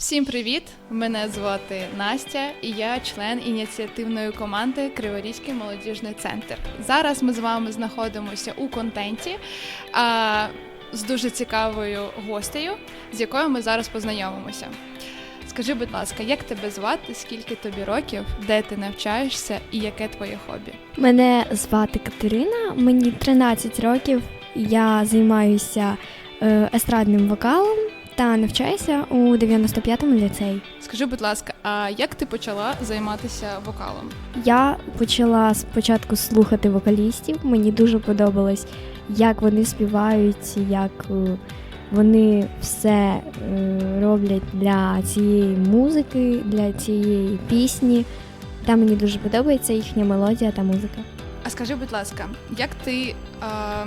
Всім привіт! Мене звати Настя, і я член ініціативної команди Криворізький молодіжний центр. Зараз ми з вами знаходимося у контенті а, з дуже цікавою гостею, з якою ми зараз познайомимося. Скажи, будь ласка, як тебе звати, скільки тобі років, де ти навчаєшся і яке твоє хобі? Мене звати Катерина, мені 13 років. Я займаюся е, естрадним вокалом та навчаюся у 95-му ліцеї. Скажи, будь ласка, а як ти почала займатися вокалом? Я почала спочатку слухати вокалістів. Мені дуже подобалось, як вони співають, як е, вони все е, роблять для цієї музики, для цієї пісні. Та мені дуже подобається їхня мелодія та музика. А скажи, будь ласка, як ти а,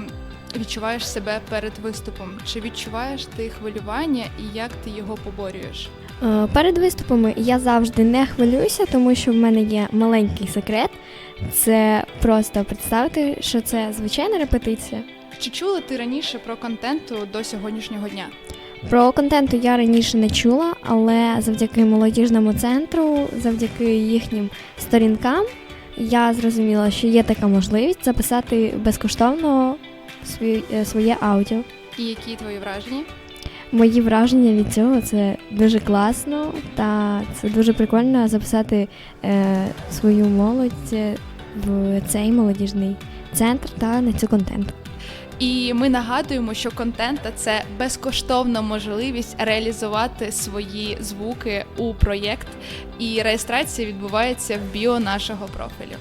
відчуваєш себе перед виступом? Чи відчуваєш ти хвилювання і як ти його поборюєш? Е, Перед виступами я завжди не хвилююся, тому що в мене є маленький секрет. Це просто представити, що це звичайна репетиція. Чи чула ти раніше про контенту до сьогоднішнього дня? Про контенту я раніше не чула, але завдяки молодіжному центру, завдяки їхнім сторінкам, я зрозуміла, що є така можливість записати безкоштовно свій- е, своє аудіо. І які твої враження? Мої враження від цього це дуже класно та це дуже прикольно записати е, свою молодь е, в цей молодіжний центр та на цю контенту. І ми нагадуємо, що контента це безкоштовна можливість реалізувати свої звуки у проєкт, і реєстрація відбувається в біо нашого профілю.